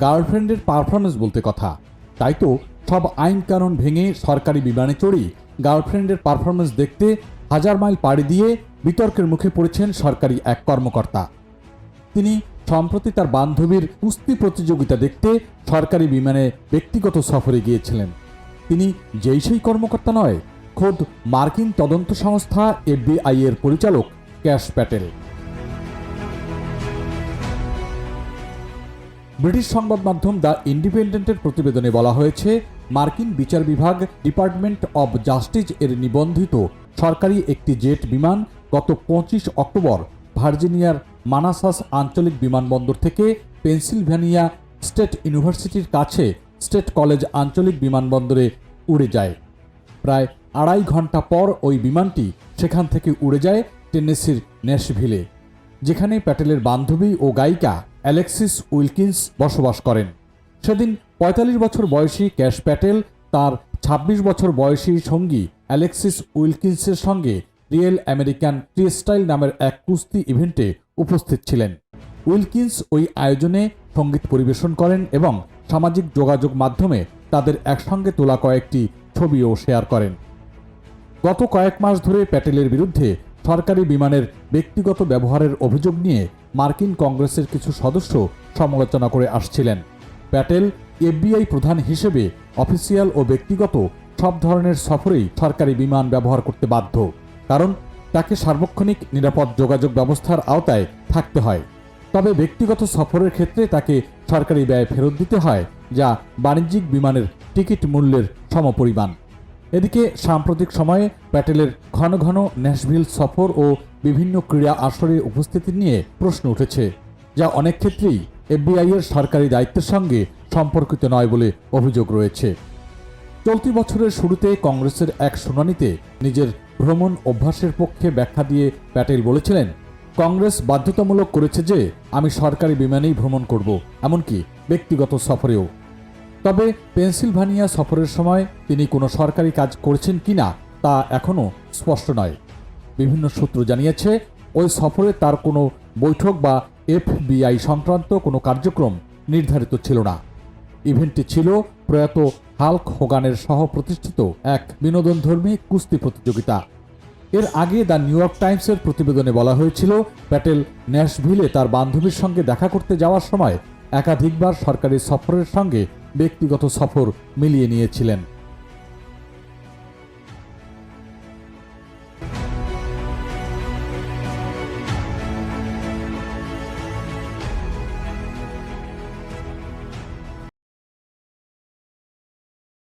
গার্লফ্রেন্ডের পারফরমেন্স বলতে কথা। তাই তো সব আইন কানুন ভেঙে সরকারি বিমানে চড়ি গার্লফ্রেন্ডের পারফরমেন্স দেখতে হাজার মাইল পাড়ি দিয়ে বিতর্কের মুখে পড়েছেন সরকারি এক কর্মকর্তা। তিনি সম্প্রতি তার বান্ধবীর কুস্তি প্রতিযোগিতা দেখতে সরকারি বিমানে ব্যক্তিগত সফরে গিয়েছিলেন। তিনি যেই সেই কর্মকর্তা নয়, খোদ মার্কিন তদন্ত সংস্থা এফবিআই এর পরিচালক ক্যাশ প্যাটেল। ব্রিটিশ সংবাদ মাধ্যম দ্য ইন্ডিপেন্ডেন্টের প্রতিবেদনে বলা হয়েছে, মার্কিন বিচার বিভাগ, ডিপার্টমেন্ট অব জাস্টিস এর নিবন্ধিত সরকারি একটি জেট বিমান গত পঁচিশ অক্টোবর ভার্জিনিয়ার মানাসাস আঞ্চলিক বিমানবন্দর থেকে পেনসিলভ্যানিয়া স্টেট ইউনিভার্সিটির কাছে স্টেট কলেজ আঞ্চলিক বিমানবন্দরে উড়ে যায়। প্রায় আড়াই ঘণ্টা পর ওই বিমানটি সেখান থেকে উড়ে যায় টেনেসির ন্যাশভিলে যেখানে প্যাটেলের বান্ধবী ও গায়িকা অ্যালেক্সিস উইলকিন্স বসবাস করেন। সেদিন ৪৫ বছর বয়সী ক্যাশ প্যাটেল তার ২৬ বছর বয়সী সঙ্গী অ্যালেক্সিস উইলকিন্সের সঙ্গে রিয়েল আমেরিকান ফ্রিস্টাইল নামের এক কুস্তি ইভেন্টে উপস্থিত ছিলেন। উইলকিন্স ওই আয়োজনে সংগীত পরিবেশন করেন এবং সামাজিক যোগাযোগ মাধ্যমে তাদের একসঙ্গে তোলা কয়েকটি ছবিও শেয়ার করেন। গত কয়েক মাস ধরে প্যাটেলের বিরুদ্ধে সরকারি বিমানের ব্যক্তিগত ব্যবহারের অভিযোগ নিয়ে মার্কিন কংগ্রেসের কিছু সদস্য সমালোচনা করে আসছিলেন। প্যাটেল এফবিআই প্রধান হিসেবে অফিসিয়াল ও ব্যক্তিগত সব ধরনের সফরেই সরকারি বিমান ব্যবহার করতে বাধ্য, কারণ তাকে সার্বক্ষণিক নিরাপদ যোগাযোগ ব্যবস্থার আওতায় থাকতে হয়। তবে ব্যক্তিগত সফরের ক্ষেত্রে তাকে সরকারি ব্যয় ফেরত দিতে হয়, যা বাণিজ্যিক বিমানের টিকিট মূল্যের সমপরিমাণ। এদিকে সাম্প্রতিক সময়ে প্যাটেলের ঘন ঘন ন্যাশভিল সফর ও বিভিন্ন ক্রীড়া আসরের উপস্থিতি নিয়ে প্রশ্ন উঠেছে, যা অনেক ক্ষেত্রেই এফবিআই এর সরকারি দায়িত্বের সঙ্গে সম্পর্কিত নয় বলে অভিযোগ রয়েছে। চলতি বছরের শুরুতে কংগ্রেসের এক শুনানিতে নিজের ভ্রমণ অভ্যাসের পক্ষে ব্যাখ্যা দিয়ে প্যাটেল বলেছিলেন, কংগ্রেস বাধ্যতামূলক করেছে যে আমি সরকারি বিমানেই ভ্রমণ করব, এমনকি ব্যক্তিগত সফরেও। তবে পেনসিলভানিয়া সফরের সময় তিনি কোনো সরকারি কাজ করছেন কিনা তা এখনও স্পষ্ট নয়। বিভিন্ন সূত্র জানিয়েছে, ওই সফরে তার কোনো বৈঠক বা এফবিআই সংক্রান্ত কোনো কার্যক্রম নির্ধারিত ছিল না। ইভেন্টটি ছিল প্রয়াত হাল্ক হোগানের সহ প্রতিষ্ঠিত এক বিনোদনধর্মী কুস্তি প্রতিযোগিতা। এর আগে দ্য নিউ ইয়র্ক টাইমসের প্রতিবেদনে বলা হয়েছিল, প্যাটেল ন্যাশভিলে তার বান্ধবীর সঙ্গে দেখা করতে যাওয়ার সময় একাধিকবার সরকারি সফরের সঙ্গে ব্যক্তিগত সফর মিলিয়ে নিয়েছিলেন।